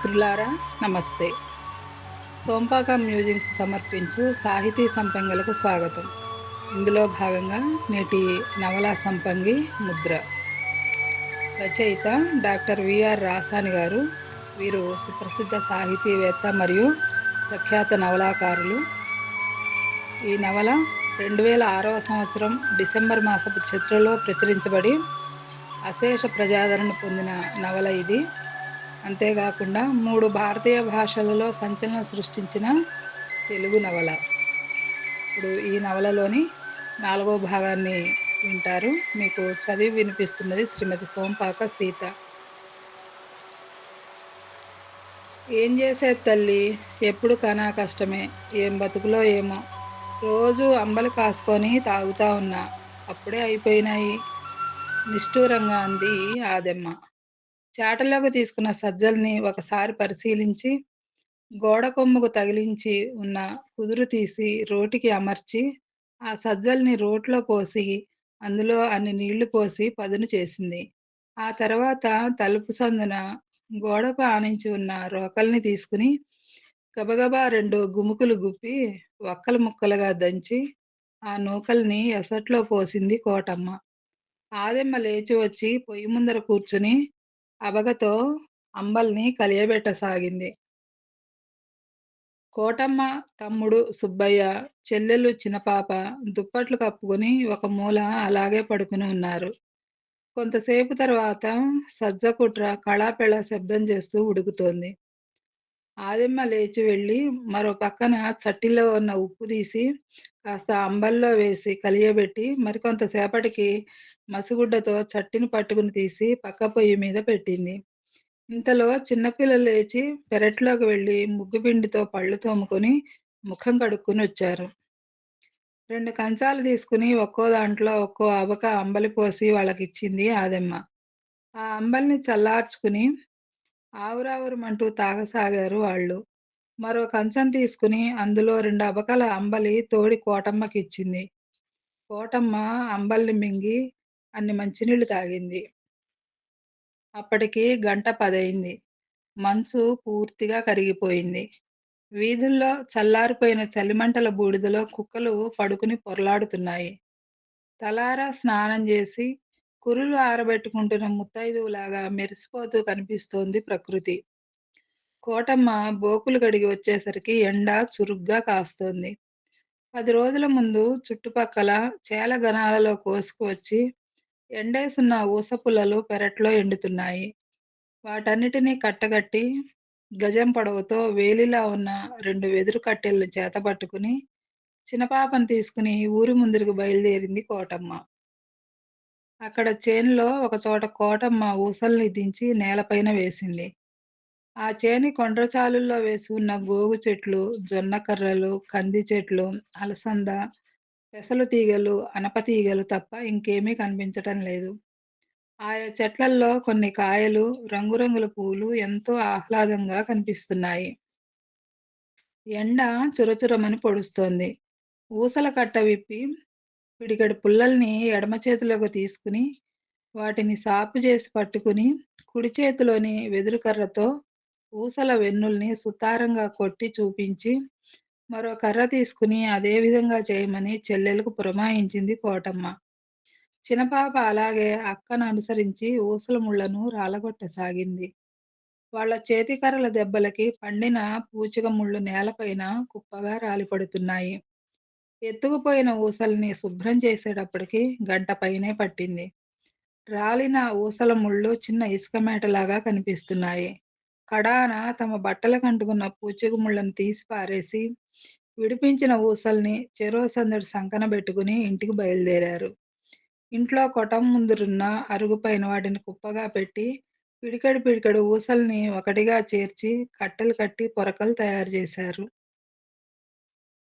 మిత్రులారా నమస్తే. సోంపాక మ్యూజిక్స్ సమర్పించు సాహితీ సంపంగలకు స్వాగతం. ఇందులో భాగంగా నేటి నవలా సంపంగి ముద్ర. రచయిత డాక్టర్ విఆర్ రాసాని గారు వీరు సుప్రసిద్ధ సాహితీవేత్త మరియు ప్రఖ్యాత నవలాకారులు. ఈ నవల రెండు వేల ఆరవ సంవత్సరం డిసెంబర్ మాసపు చిత్రలో ప్రచురించబడి అశేష ప్రజాదరణ పొందిన నవల ఇది. అంతేకాకుండా మూడు భారతీయ భాషలలో సంచలనం సృష్టించిన తెలుగు నవల. ఇప్పుడు ఈ నవలలోని నాలుగో భాగాన్ని వింటారు. మీకు చదివి వినిపిస్తున్నది శ్రీమతి సోంపాక సీత. ఏం చేసేది తల్లి? ఎప్పుడు కనా కష్టమే. ఏం బతుకులో ఏమో. రోజు అంబలు కాసుకొని తాగుతా ఉన్నా. అప్పుడే అయిపోయినాయి. నిష్ఠూరంగా అంది ఆదెమ్మ. చాటలోకి తీసుకున్న సజ్జల్ని ఒకసారి పరిశీలించి గోడ కొమ్ముకు తగిలించి ఉన్న కుదురు తీసి రోటికి అమర్చి ఆ సజ్జల్ని రోట్లో పోసి అందులో అన్ని నీళ్ళు పోసి పదును చేసింది. ఆ తర్వాత తలుపు సందున గోడకు ఆనించి ఉన్న రోకల్ని తీసుకుని గబగబా రెండు గుముకులు గుప్పి వక్కలు ముక్కలుగా దంచి ఆ నూకల్ని ఎసట్లో పోసింది కోటమ్మ. ఆదెమ్మ లేచి వచ్చి పొయ్యి ముందర కూర్చుని అబగతో అంబల్ని కలియబెట్టసాగింది. కోటమ్మ తమ్ముడు సుబ్బయ్య చెల్లెలు చిన్నపాప దుప్పట్లు కప్పుకొని ఒక మూల అలాగే పడుకుని ఉన్నారు. కొంతసేపు తర్వాత సజ్జకుట్ర కళాపెళ శబ్దం చేస్తూ ఉడుకుతోంది. ఆదిమ్మ లేచి వెళ్ళి మరో పక్కన చట్టిలో ఉన్న ఉప్పు తీసి కాస్త అంబల్లో వేసి కలియబెట్టి మరికొంతసేపటికి మసిగుడ్డతో చట్టిని పట్టుకుని తీసి పక్క పొయ్యి మీద పెట్టింది. ఇంతలో చిన్నపిల్లలు లేచి పెరట్లోకి వెళ్ళి ముగ్గుపిండితో పళ్ళు తోముకొని ముఖం కడుక్కుని వచ్చారు. రెండు కంచాలు తీసుకుని ఒక్కో దాంట్లో ఒక్కో అబక అంబలి పోసి వాళ్ళకిచ్చింది ఆదమ్మ. ఆ అంబల్ని చల్లార్చుకుని ఆవురావురమంటూ తాగసాగారు వాళ్ళు. మరో కంచం తీసుకుని అందులో రెండు అబకల అంబలి తోడి కోటమ్మకి ఇచ్చింది కోటమ్మ అంబల్ని మింగి అన్ని మంచినీళ్ళు తాగింది. అప్పటికి గంట పదయింది మంచు పూర్తిగా కరిగిపోయింది. వీధుల్లో చల్లారిపోయిన చలిమంటల బూడిదలో కుక్కలు పడుకుని పొరలాడుతున్నాయి. తలారా స్నానం చేసి కురులు ఆరబెట్టుకుంటున్న ముత్తైదువులాగా మెరిసిపోతూ కనిపిస్తోంది ప్రకృతి. కోటమ్మ బోకులు కడిగి వచ్చేసరికి ఎండ చురుగ్గా కాస్తోంది. పది రోజుల ముందు చుట్టుపక్కల చేల గనాలలో కోసుకువచ్చి ఎండేసున్న ఊసపుల్లలు పెరట్లో ఎండుతున్నాయి. వాటన్నిటినీ కట్టగట్టి గజం పొడవుతో వేలిలా ఉన్న రెండు వెదురు కట్టెలను చేతపట్టుకుని చిన్నపాపను తీసుకుని ఊరి ముందరికి బయలుదేరింది కోటమ్మ. అక్కడ చేనులో ఒక చోట కోటమ్మ ఊసల్ని దించి నేలపైన వేసింది. ఆ చేని కొండ్రచాలుల్లో వేసి ఉన్న గోగు చెట్లు జొన్న కర్రలు కంది చెట్లు అలసంద పెసలు తీగలు అనప తీగలు తప్ప ఇంకేమీ కనిపించటం లేదు. ఆయా చెట్లల్లో కొన్ని కాయలు రంగురంగుల పూలు ఎంతో ఆహ్లాదంగా కనిపిస్తున్నాయి. ఎండ చురచురమని పొడుస్తోంది. ఊసల కట్ట విప్పి పిడికడి పుల్లల్ని ఎడమ చేతిలోకి తీసుకుని వాటిని సాపు చేసి పట్టుకుని కుడి చేతిలోని వెదురు కర్రతో ఊసల వెన్నుల్ని సుతారంగా కొట్టి చూపించి మరో కర్ర తీసుకుని అదే విధంగా చేయమని చెల్లెలకు పురమాయించింది కోటమ్మ. చిన్నపాప అలాగే అక్కను అనుసరించి ఊసల ముళ్ళను రాలగొట్టసాగింది. వాళ్ళ చేతికర్రల దెబ్బలకి పండిన పూచిక ముళ్ళు నేలపైన కుప్పగా రాలిపడుతున్నాయి. ఎత్తుకుపోయిన ఊసల్ని శుభ్రం చేసేటప్పటికి గంట పైనే పట్టింది. రాలిన ఊసల ముళ్ళు చిన్న ఇసుక మేటలాగా కనిపిస్తున్నాయి. కడాన తమ బట్టలకు అంటుకున్న పూచిక ముళ్ళను తీసి పారేసి విడిపించిన ఊసల్ని చెరో సందడి సంకన పెట్టుకుని ఇంటికి బయలుదేరారు. ఇంట్లో కొటం ముందురున్న అరుగుపైన వాటిని కుప్పగా పెట్టి పిడికడు పిడికడు ఊసల్ని ఒకటిగా చేర్చి కట్టెలు కట్టి పొరకలు తయారు చేశారు.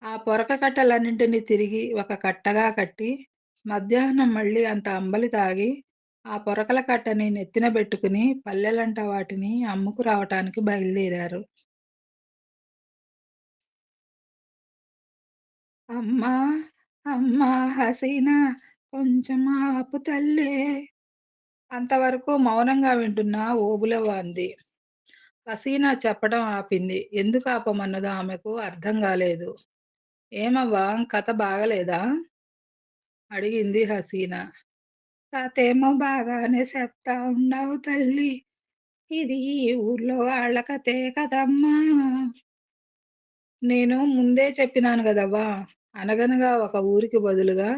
ఆ పొరక కట్టలన్నింటినీ తిరిగి ఒక కట్టగా కట్టి మధ్యాహ్నం మళ్ళీ అంత అంబలి తాగి ఆ పొరకల కట్టని నెత్తిన పెట్టుకుని పల్లెలంట వాటిని అమ్ముకు రావటానికి బయలుదేరారు. అమ్మా అమ్మా హసీనా కొంచెం ఆపు తల్లే అంతవరకు మౌనంగా వింటున్న ఓబులవ్వ అంది హసీనా చెప్పడం ఆపింది. ఎందుకు ఆపమన్నదో ఆమెకు అర్థం కాలేదు ఏమవ్వా! కథ బాగాలేదా? అడిగింది హసీనా. కథేమో బాగానే చెప్తా ఉన్నావు తల్లి. ఇది ఈ ఊర్లో వాళ్ళ కథే కదమ్మా! నేను ముందే చెప్పినాను గదవ్వా! అనగనగా ఒక ఊరికి బదులుగా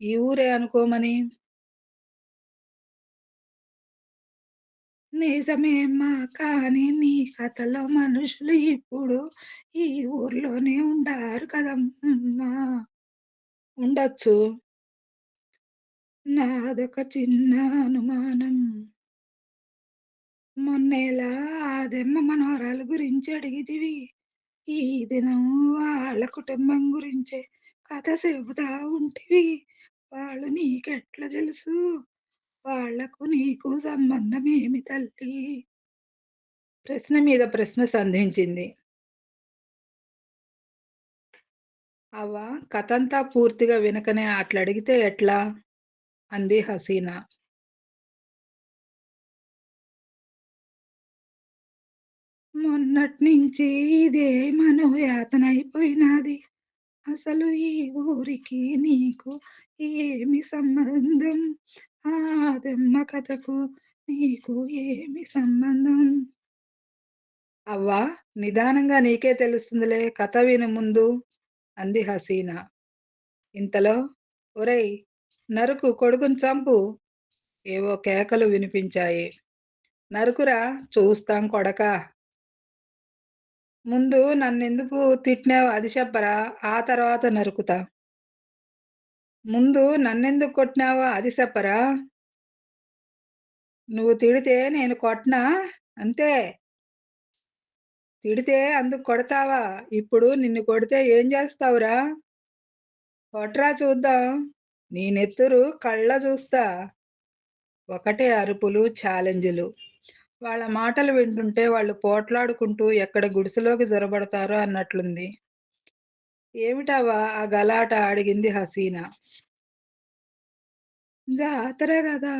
ఈ ఊరే అనుకోమని. నిజమేమ్మా! కానీ నీ కథలో మనుషులు ఇప్పుడు ఈ ఊర్లోనే ఉండారు కదమ్మా! ఉండొచ్చు. నాదొక చిన్న అనుమానం. మొన్నేలా అదెమ్మ మనవరాలు గురించి అడిగితివి. ఈ దినం వాళ్ళ కుటుంబం గురించే కథ చెబుతా ఉంటివి. వాళ్ళు నీకెట్ల తెలుసు? వాళ్ళకు నీకు సంబంధమేమి తల్లి ప్రశ్న మీద ప్రశ్న సంధించింది. అవ్వ కథంతా పూర్తిగా వినకనే అట్లడిగితే ఎట్లా? అంది హసీనా. మొన్నట్నించి ఇదే మనోయాతనైపోయినాది. అసలు ఈ ఊరికి నీకు ఏమి సంబంధం? ఆదమ్మ కథకు నీకు ఏమి సంబంధం? అవ్వా! నిదానంగా నీకే తెలుస్తుందిలే కథ విను ముందు అంది హసీనా. ఇంతలో ఒరై నరుకు కొడుకుని చంపు! ఏవో కేకలు వినిపించాయి. నరుకురా చూస్తాం కొడకా! ముందు నన్నెందుకు తిట్టినావు అది చెప్పరా! ఆ తర్వాత నరుకుతా. ముందు నన్నెందుకు కొట్టినావో అది చెప్పరా! నువ్వు తిడితే నేను కొట్టనా? అంతే. తిడితే అందుకు కొడతావా? ఇప్పుడు నిన్ను కొడితే ఏం చేస్తావురా కొట్రా చూద్దాం. నీ నెత్తురు కళ్ళ చూస్తా ఒకటే అరుపులు, ఛాలెంజులు. వాళ్ళ మాటలు వింటుంటే వాళ్ళు పోట్లాడుకుంటూ ఎక్కడ గుడిసెలోకి జొరబడతారో అన్నట్లుంది. ఏమిటవ్వా ఆ గలాట? అడిగింది హసీనా. జాతర కదా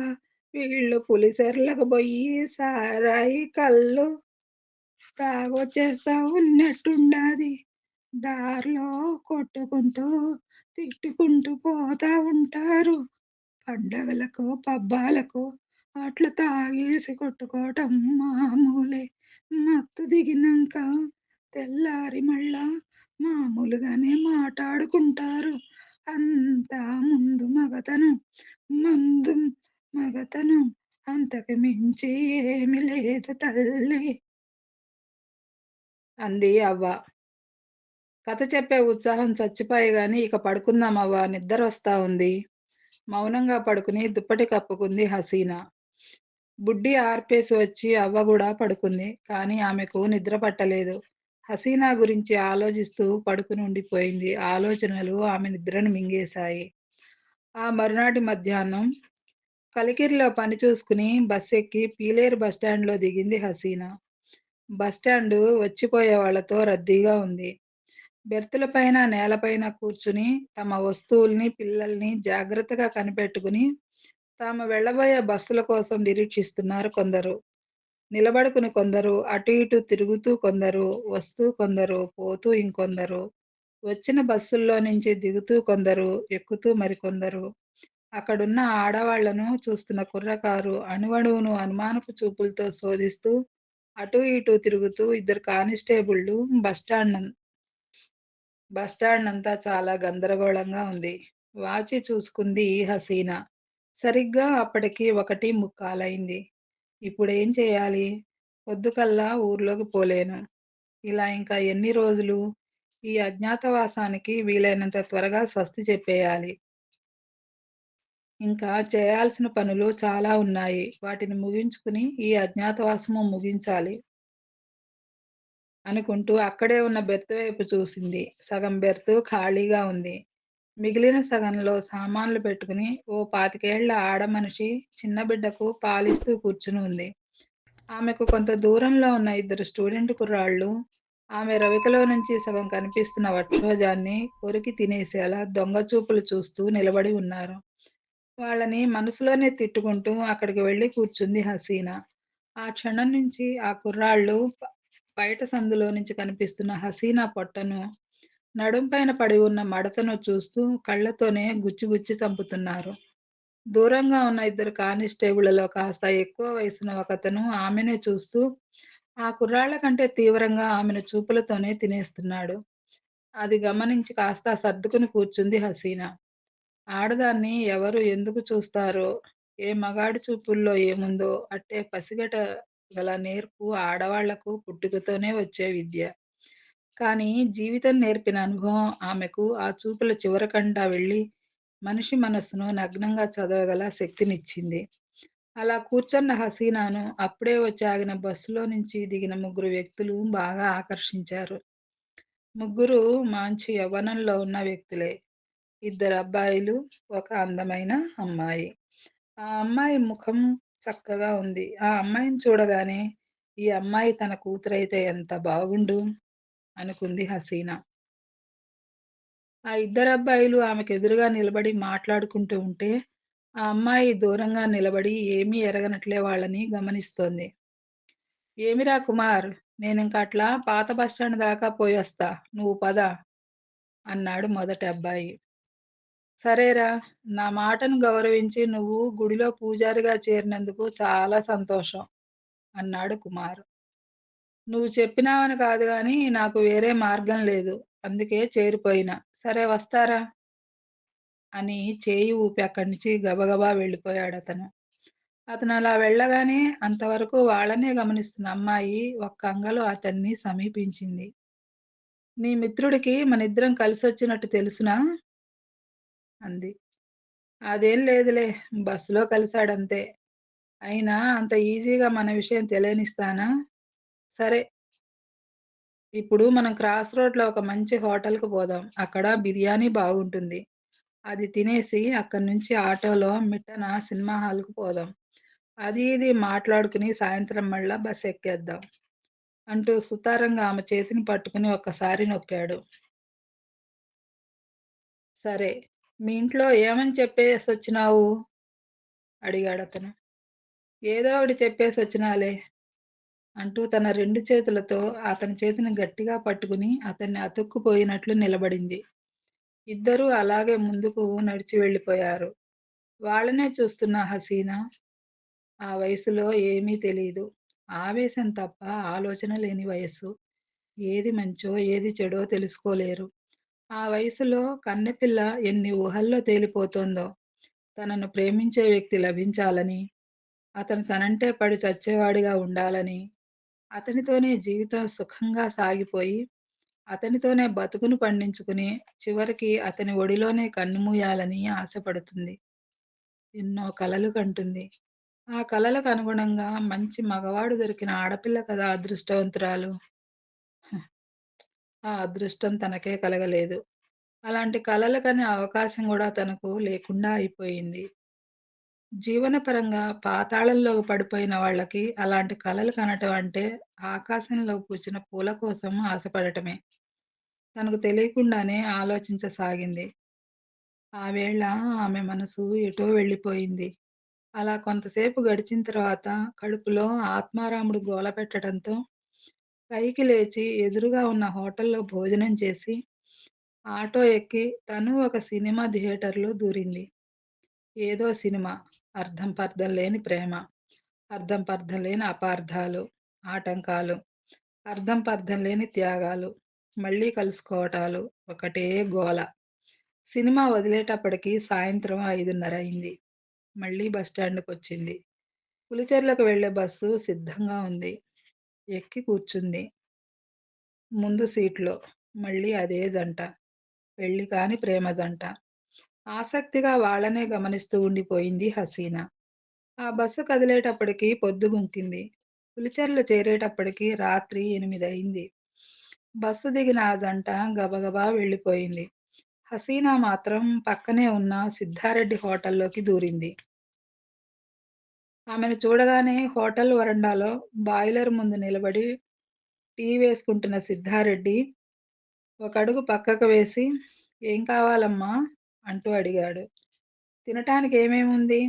వీళ్ళు పులిసెర్లకు పోయి సారాయి, కళ్ళు తాగొచ్చేస్తా ఉన్నట్టుండాది. దారిలో కొట్టుకుంటూ, తిట్టుకుంటూ పోతా ఉంటారు. పండగలకు, పబ్బాలకు అట్లా తాగేసి కొట్టుకోవటం మామూలే. మత్తు దిగినాక తెల్లారి మళ్ళా మామూలుగానే మాట్లాడుకుంటారు అంతా ముందు మగతను మందు మగతను అంతకు మించి ఏమి లేదు తల్లి అంది అవ్వ. కథ చెప్పే ఉత్సాహం చచ్చిపోయి గాని ఇక పడుకుందామవ్వ నిద్ర వస్తా ఉంది. మౌనంగా పడుకుని దుప్పటి కప్పుకుంది హసీనా. బుడ్డి ఆర్పేసి వచ్చి అవ్వ కూడా పడుకుంది. కానీ ఆమెకు నిద్ర పట్టలేదు. హసీనా గురించి ఆలోచిస్తూ పడుకుని ఉండిపోయింది. ఆలోచనలు ఆమె నిద్రను మింగేశాయి. ఆ మరునాటి మధ్యాహ్నం కలికిరిలో పని చూసుకుని బస్ ఎక్కి పీలేరు బస్టాండ్‌లో దిగింది హసీనా. బస్టాండు వచ్చిపోయే వాళ్ళతో రద్దీగా ఉంది. బెర్తుల పైన, నేలపైన కూర్చుని తమ వస్తువుల్ని, పిల్లల్ని జాగ్రత్తగా కనిపెట్టుకుని తాము వెళ్ళబోయే బస్సుల కోసం నిరీక్షిస్తున్నారు కొందరు. నిలబడుకుని కొందరు, అటు ఇటు తిరుగుతూ కొందరు, వస్తూ కొందరు, పోతూ ఇంకొందరు. వచ్చిన బస్సుల్లో నుంచి దిగుతూ కొందరు, ఎక్కుతూ మరికొందరు. అక్కడున్న ఆడవాళ్ళను చూస్తున్న కుర్రకారు అణువణువును అనుమానపు చూపులతో శోధిస్తూ అటు ఇటు తిరుగుతూ ఇద్దరు కానిస్టేబుళ్ళు బస్టాండ్ అంతా చాలా గందరగోళంగా ఉంది. వాచి చూసుకుంది హసీనా. సరిగ్గా అప్పటికి ఒకటి ముక్కాలయింది. ఇప్పుడేం చేయాలి? పొద్దుకల్లా ఊర్లోకి పోలేను. ఇలా ఇంకా ఎన్ని రోజులు? ఈ అజ్ఞాతవాసానికి వీలైనంత త్వరగా స్వస్తి చెప్పేయాలి. ఇంకా చేయాల్సిన పనులు చాలా ఉన్నాయి. వాటిని ముగించుకుని ఈ అజ్ఞాతవాసము ముగించాలి. అనుకుంటూ అక్కడే ఉన్న బెర్త్ వైపు చూసింది. సగం బెర్త్ ఖాళీగా ఉంది. మిగిలిన సగంలో సామాన్లు పెట్టుకుని ఓ పాతికేళ్ళ ఆడమనిషి చిన్న బిడ్డకు పాలిస్తూ కూర్చుని ఉంది. ఆమెకు కొంత దూరంలో ఉన్న ఇద్దరు స్టూడెంట్ కుర్రాళ్ళు ఆమె రవికలో నుంచి సగం కనిపిస్తున్న వక్షోజాన్ని కొరికి తినేసేలా దొంగచూపులు చూస్తూ నిలబడి ఉన్నారు. వాళ్ళని మనసులోనే తిట్టుకుంటూ అక్కడికి వెళ్ళి కూర్చుంది హసీనా. ఆ క్షణం నుంచి ఆ కుర్రాళ్ళు బయట సందులో నుంచి కనిపిస్తున్న హసీనా పొట్టను, నడుం పైన పడి ఉన్న మడతను చూస్తూ కళ్ళతోనే గుచ్చి గుచ్చి చంపుతున్నారు. దూరంగా ఉన్న ఇద్దరు కానిస్టేబుళ్ళలో కాస్త ఎక్కువ వయసున్న ఒకతను ఆమెనే చూస్తూ, ఆ కుర్రాళ్ళ కంటే తీవ్రంగా ఆమెను చూపులతోనే తినేస్తున్నాడు. అది గమనించి కాస్త సర్దుకుని కూర్చుంది హసీనా. ఆడదాన్ని ఎవరు ఎందుకు చూస్తారో, ఏ మగాడి చూపుల్లో ఏముందో అట్టే పసిగట గల నేర్పు ఆడవాళ్ళకు పుట్టుకతోనే వచ్చే విద్య. కానీ జీవితం నేర్పిన అనుభవం ఆమెకు ఆ చూపుల చివరకండా వెళ్ళి, మనిషి మనస్సును నగ్నంగా చదవగల శక్తినిచ్చింది. అలా కూర్చున్న హసీనాను అప్పుడే వచ్చి ఆగిన బస్సులో నుంచి దిగిన ముగ్గురు వ్యక్తులు బాగా ఆకర్షించారు. ముగ్గురు మంచి యవ్వనంలో ఉన్న వ్యక్తులే. ఇద్దరు అబ్బాయిలు ఒక అందమైన అమ్మాయి. ఆ అమ్మాయి ముఖం చక్కగా ఉంది. ఆ అమ్మాయిని చూడగానే ఈ అమ్మాయి తన కూతురైతే ఎంత బాగుండు! అనుకుంది హసీనా. ఆ ఇద్దరబ్బాయిలు ఆమెకెదురుగా నిలబడి మాట్లాడుకుంటూ ఉంటే, ఆ అమ్మాయి దూరంగా నిలబడి ఏమీ ఎరగనట్లే వాళ్ళని గమనిస్తోంది. ఏమిరా కుమార్! నేను ఇంకా అట్లా పాత బస్టాండ్ దాకా పోయొస్తా. నువ్వు పద! అన్నాడు మొదటి అబ్బాయి. సరేరా! నా మాటను గౌరవించి నువ్వు గుడిలో పూజారిగా చేరినందుకు చాలా సంతోషం అన్నాడు కుమార్. నువ్వు చెప్పినావని కాదు కానీ నాకు వేరే మార్గం లేదు. అందుకే చేరిపోయినా. సరే వస్తారా! అని చేయి ఊపి అక్కడి నుంచి గబగబా వెళ్ళిపోయాడు అతను అతను అలా వెళ్ళగానే అంతవరకు వాళ్ళనే గమనిస్తున్న అమ్మాయి ఒక్క అంగలో అతన్ని సమీపించింది. నీ మిత్రుడికి మనిద్దరం కలిసొచ్చినట్టు తెలుసునా? అంది. అదేం లేదులే. బస్సులో కలిశాడంతే. అయినా అంత ఈజీగా మన విషయం తెలియనిస్తానా? సరే. ఇప్పుడు మనం క్రాస్ రోడ్‌లో ఒక మంచి హోటల్‌కి పోదాం. అక్కడ బిర్యానీ బాగుంటుంది. అది తినేసి అక్కడి నుంచి ఆటోలో మిట్టన సినిమా హాల్‌కు పోదాం. అది ఇది మాట్లాడుకుని సాయంత్రం మళ్ళా బస్సెక్కేద్దాం అంటూ సుతారంగా ఆమె చేతిని పట్టుకుని ఒక్కసారి నొక్కాడు. సరే. మీ ఇంట్లో ఏమని చెప్పేసి వచ్చినావు అడిగాడు అతను ఏదో ఒకటి చెప్పేసొచ్చినాలే అంటూ తన రెండు చేతులతో అతని చేతిని గట్టిగా పట్టుకుని అతన్ని అతుక్కుపోయినట్లు నిలబడింది. ఇద్దరూ అలాగే ముందుకు నడిచి వెళ్ళిపోయారు. వాళ్ళనే చూస్తున్న హసీనా ఆ వయసులో ఏమీ తెలియదు ఆవేశం తప్ప ఆలోచన లేని వయస్సు. ఏది మంచో, ఏది చెడో తెలుసుకోలేరు. ఆ వయసులో కన్నెపిల్ల ఎన్ని ఊహల్లో తేలిపోతుందో తనను ప్రేమించే వ్యక్తి లభించాలని, అతను తనంటే పడి చచ్చేవాడిగా ఉండాలని, అతనితోనే జీవితం సుఖంగా సాగిపోయి, అతనితోనే బతుకును పండించుకుని, చివరికి అతని ఒడిలోనే కన్నుమూయాలని ఆశపడుతుంది. ఎన్నో కలలు కంటుంది. ఆ కలలకు అనుగుణంగా మంచి మగవాడు దొరికిన ఆడపిల్ల కదా అదృష్టవంతురాలు. ఆ అదృష్టం తనకే కలగలేదు. అలాంటి కలలకనే అవకాశం కూడా తనకు లేకుండా అయిపోయింది. జీవనపరంగా పాతాళంలోకి పడిపోయిన వాళ్ళకి అలాంటి కలలు కనటం అంటే ఆకాశంలో పూచిన పూల కోసం ఆశపడటమే. తనకు తెలియకుండానే ఆలోచించసాగింది. ఆ వేళ ఆమె మనసు ఎటో వెళ్ళిపోయింది. అలా కొంతసేపు గడిచిన తర్వాత కడుపులో ఆత్మారాముడు గోల పెట్టడంతో పైకి లేచి ఎదురుగా ఉన్న హోటల్‌లో భోజనం చేసి, ఆటో ఎక్కి తను ఒక సినిమా థియేటర్‌లో దూరింది. ఏదో సినిమా. అర్థం పర్థం లేని ప్రేమ. అర్థం పర్థం లేని అపార్థాలు, ఆటంకాలు. అర్థం పర్థం లేని త్యాగాలు. మళ్ళీ కలుసుకోవటాలు. ఒకటే గోల. సినిమా వదిలేటప్పటికి సాయంత్రం 5:30 అయింది. మళ్ళీ బస్టాండుకొచ్చింది. పులిచెర్లకు వెళ్ళే బస్సు సిద్ధంగా ఉంది. ఎక్కి కూర్చుంది. ముందు సీట్లో. మళ్ళీ అదే జంట. పెళ్ళి కాని ప్రేమ జంట. ఆసక్తిగా వాళ్ళనే గమనిస్తూ ఉండిపోయింది హసీనా. ఆ బస్సు కదిలేటప్పటికి పొద్దుగుంకింది. పులిచెర్లు చేరేటప్పటికి రాత్రి 8 అయింది. బస్సు దిగిన ఆ జంట గబగబా వెళ్ళిపోయింది. హసీనా మాత్రం పక్కనే ఉన్న సిద్ధారెడ్డి హోటల్‌లోకి దూరింది. ఆమెను చూడగానే హోటల్ వరండాలో బాయిలర్ ముందు నిలబడి టీ వేసుకుంటున్న సిద్ధారెడ్డి ఒక అడుగు పక్కకు వేసి ఏం కావాలమ్మా? అంటూ అడిగాడు. తినటానికి ఏమేముంది?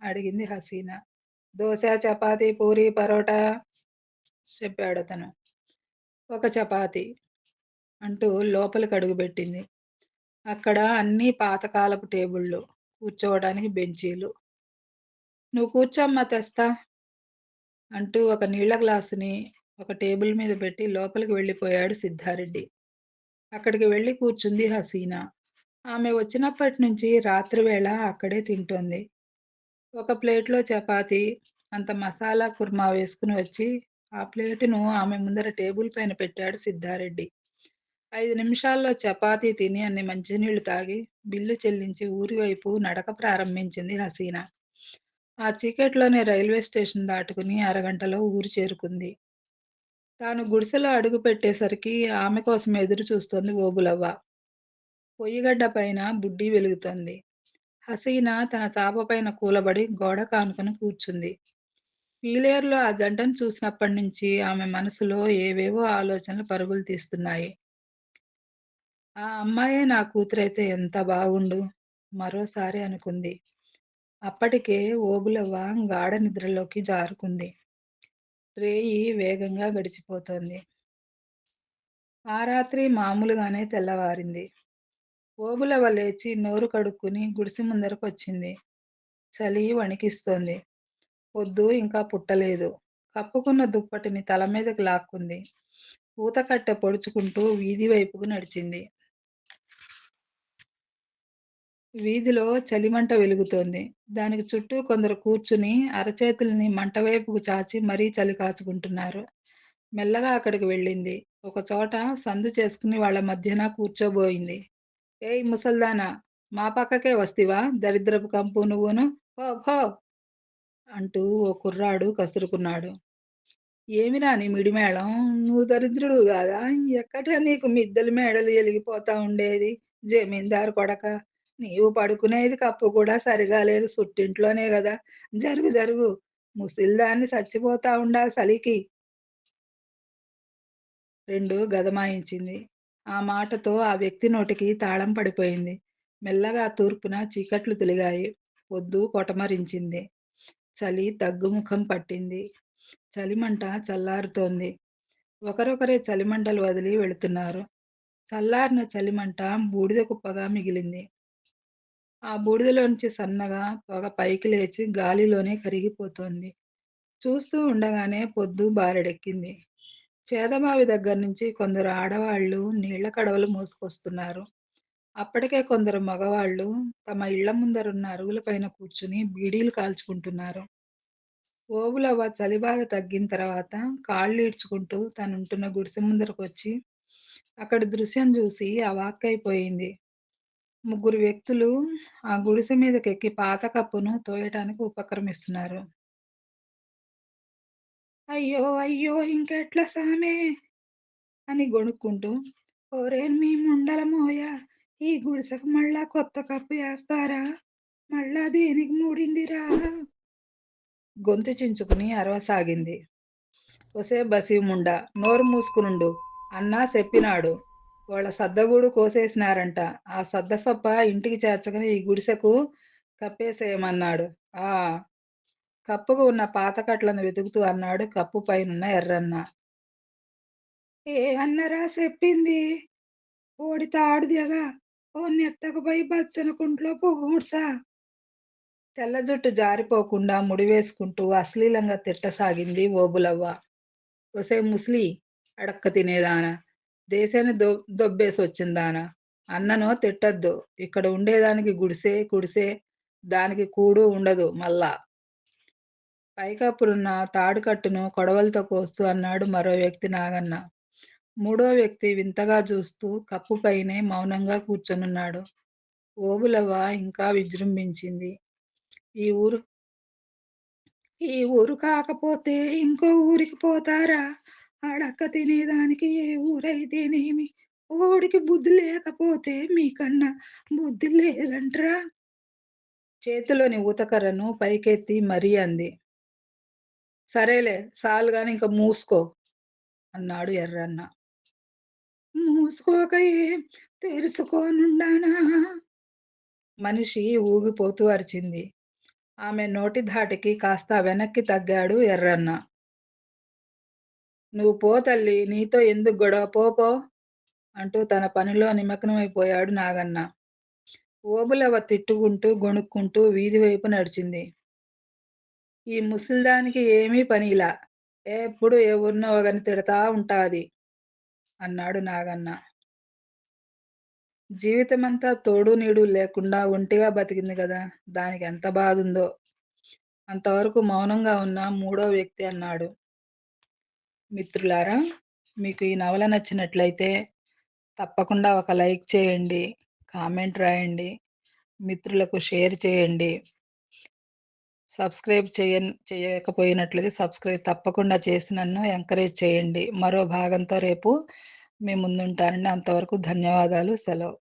అడిగింది హసీనా. దోశ చపాతి పూరి, పరోటా చెప్పాడు అతను ఒక చపాతి అంటూ లోపలికడుగుబెట్టింది. అక్కడ అన్నీ పాతకాలపు టేబుళ్ళు, కూర్చోవడానికి బెంచీలు. "నువ్వు కూర్చోమ్మా తెస్తా" అంటూ ఒక నీళ్ళ గ్లాసుని ఒక టేబుల్ మీద పెట్టి లోపలికి వెళ్ళిపోయాడు సిద్ధారెడ్డి. అక్కడికి వెళ్ళి కూర్చుంది హసీనా. ఆమె వచ్చినప్పటి నుంచి రాత్రివేళ అక్కడే తింటోంది. ఒక ప్లేట్లో చపాతి అంత మసాలా కుర్మా వేసుకుని వచ్చి ఆ ప్లేటును ఆమె ముందర టేబుల్ పైన పెట్టాడు సిద్ధారెడ్డి. ఐదు నిమిషాల్లో చపాతీ తిని అన్ని మంచినీళ్ళు తాగి, బిల్లు చెల్లించి ఊరివైపు నడక ప్రారంభించింది హసీనా. ఆ చీకట్లోనే రైల్వే స్టేషన్ దాటుకుని అరగంటలో ఊరు చేరుకుంది. తాను గుడిసెలో అడుగుపెట్టేసరికి ఆమె కోసం ఎదురు చూస్తోంది ఓబులవ్వ. పొయ్యిగడ్డ పైన బుడ్డి వెలుగుతోంది. హసీనా తన చాపపైన కూలబడి గోడ కానుకొని కూర్చుంది. పీలేరులో ఆ జంటను చూసినప్పటి నుంచి ఆమె మనసులో ఏవేవో ఆలోచనలు పరుగులు తీస్తున్నాయి. ఆ అమ్మాయే నా కూతురైతే ఎంత బాగుండు! మరోసారి అనుకుంది. అప్పటికే ఓబులవ్వ గాఢ నిద్రలోకి జారుకుంది. రేయి వేగంగా గడిచిపోతోంది. ఆ రాత్రి మామూలుగానే తెల్లవారింది. ఓబులవ లేచి నోరు కడుక్కుని గుడిసె ముందరకొచ్చింది. చలి వణికిస్తోంది. పొద్దు ఇంకా పుట్టలేదు. కప్పుకున్న దుప్పటిని తల మీదకు లాక్కుంది. పూతకట్ట పొడుచుకుంటూ వీధి వైపుకు నడిచింది. వీధిలో చలిమంట వెలుగుతోంది. దానికి చుట్టూ కొందరు కూర్చుని అరచేతుల్ని మంటవైపుకు చాచి మరీ చలి కాచుకుంటున్నారు. మెల్లగా అక్కడికి వెళ్ళింది. ఒక చోట సందు చేసుకుని వాళ్ళ మధ్యన కూర్చోబోయింది. ఏయ్ ముసల్దానా! మా పక్కకే వస్తివా? దరిద్రపు కంపు నువ్వును? పో పో అంటూ ఓ కుర్రాడు కసురుకున్నాడు. ఏమిరా నీ మిడిమేళం? నువ్వు దరిద్రుడు కాదా? ఎక్కడ్రా నీకు మిద్దెల మేడలు ఎలిగిపోతా ఉండేది? జమీందారు కొడక నీవు పడుకునేది కప్పు కూడా సరిగా లేదు సుట్టింట్లోనే కదా జరుగు జరుగు. ముసిల్దాన్ని చచ్చిపోతా ఉండా సలికి. రెండు గదమాయించింది. ఆ మాటతో ఆ వ్యక్తి నోటికి తాళం పడిపోయింది. మెల్లగా తూర్పున చీకట్లు తొలిగాయి. పొద్దు పొటమరించింది. చలి తగ్గుముఖం పట్టింది. చలిమంట చల్లారుతోంది. ఒకరొకరే చలిమంటలు వదిలి వెళుతున్నారు. చల్లారిన చలిమంట బూడిద కుప్పగా మిగిలింది. ఆ బూడిదలోంచి సన్నగా పొగ పైకి లేచి గాలిలోనే కరిగిపోతోంది. చూస్తూ ఉండగానే పొద్దు బారెడెక్కింది. చేదబావి దగ్గర్నుంచి కొందరు ఆడవాళ్ళు నీళ్ళ కడవలు మోసుకొస్తున్నారు. అప్పటికే కొందరు మగవాళ్ళు తమ ఇళ్ళ ముందరున్న అరుగులపైన కూర్చుని బీడీలు కాల్చుకుంటున్నారు. ఓబులవ్వ చలిబాధ తగ్గిన తర్వాత కాళ్ళీడ్చుకుంటూ తనుంటున్న గుడిసె ముందరకు వచ్చి అక్కడి దృశ్యం చూసి అవాక్కైపోయింది ముగ్గురు వ్యక్తులు ఆ గుడిసె మీదకెక్కి పాత కప్పును తోయటానికి ఉపక్రమిస్తున్నారు. అయ్యో! అయ్యో! ఇంకెట్లా సామే! అని గొణుక్కుంటూ ఓరే మీ ముండలమోయ! ఈ గుడిసెకు మళ్ళా కొత్త కప్పు వేస్తారా మళ్ళా దేనికి మూడిందిరా? గొంతు చించుకుని అరవసాగింది. ఒసే బసిముండా! నోరు మూసుకునుండు అన్నా చెప్పినాడు వాళ్ళ సద్దగూడు కోసేసినారంట. ఆ సద్ద సప్ప ఇంటికి చేర్చకుని ఈ గుడిసెకు కప్పేసేయమన్నాడు. ఆ కప్పుకు ఉన్న పాతకట్లను వెతుకుతూ అన్నాడు కప్పు పైనున్న ఎర్రన్న. ఏ అన్నరా చెప్పింది ఓడి తాడు ఓ నెత్తకపోయి బచ్చన కుంట్లో పొగుడ్సా! తెల్ల జుట్టు జారిపోకుండా ముడివేసుకుంటూ అశ్లీలంగా తిట్టసాగింది ఓబులవ్వ. ఒసే ముస్లి అడక్క తినేదానా! దేశాన్ని దొ దొబ్బేసొచ్చిందానా! అన్నను తిట్టద్దు ఇక్కడ ఉండేదానికి గుడిసే, కుడిసే దానికి కూడు ఉండదు మళ్ళా పైకప్పులున్న తాడుకట్టును కొడవలితో కోస్తూ అన్నాడు మరో వ్యక్తి నాగన్న. మూడో వ్యక్తి వింతగా చూస్తూ కప్పుపైనే మౌనంగా కూర్చొనున్నాడు. ఓబులవ్వ ఇంకా విజృంభించింది. ఈ ఊరు ఈ ఊరు కాకపోతే ఇంకో ఊరికి పోతారా? అడక్క తినేదానికి ఏ ఊరైతేనేమి? ఓడికి బుద్ధి లేకపోతే మీకన్నా బుద్ధి లేదంట్రా? చేతిలోని ఊతకర్రను పైకెత్తి మరీ అంది. సరేలే సాలుగాని ఇంక మూసుకో అన్నాడు ఎర్రన్న. మూసుకోక ఏం తెరుసుకోనుండానా? మనిషి ఊగిపోతూ అరిచింది. ఆమె నోటి ధాటికి కాస్త వెనక్కి తగ్గాడు ఎర్రన్న. నువ్వు పో తల్లి నీతో ఎందుకు గొడవ పో పో! అంటూ తన పనిలో నిమగ్నమైపోయాడు నాగన్న. ఓబులవ తిట్టుకుంటూ, గొణుక్కుంటూ వీధి వైపు నడిచింది. ఈ ముసలిదానికి ఏమీ పనిలా ఎప్పుడు ఏ ఊరినో తిడతా ఉంటాది అన్నాడు నాగన్న. జీవితమంతా తోడు నీడు లేకుండా ఒంటిగా బతికింది కదా దానికి ఎంత బాధ ఉందో అంతవరకు మౌనంగా ఉన్న మూడో వ్యక్తి అన్నాడు. మిత్రులారా! మీకు ఈ నవల నచ్చినట్లయితే తప్పకుండా ఒక లైక్ చేయండి. కామెంట్ రాయండి. మిత్రులకు షేర్ చేయండి. సబ్స్క్రైబ్ చేయ చేయకపోయినట్లయితే సబ్స్క్రైబ్ తప్పకుండా చేసి నన్ను ఎంకరేజ్ చేయండి. మరో భాగంతో రేపు మీ ముందుంటానండి. అంతవరకు ధన్యవాదాలు. సెలవు.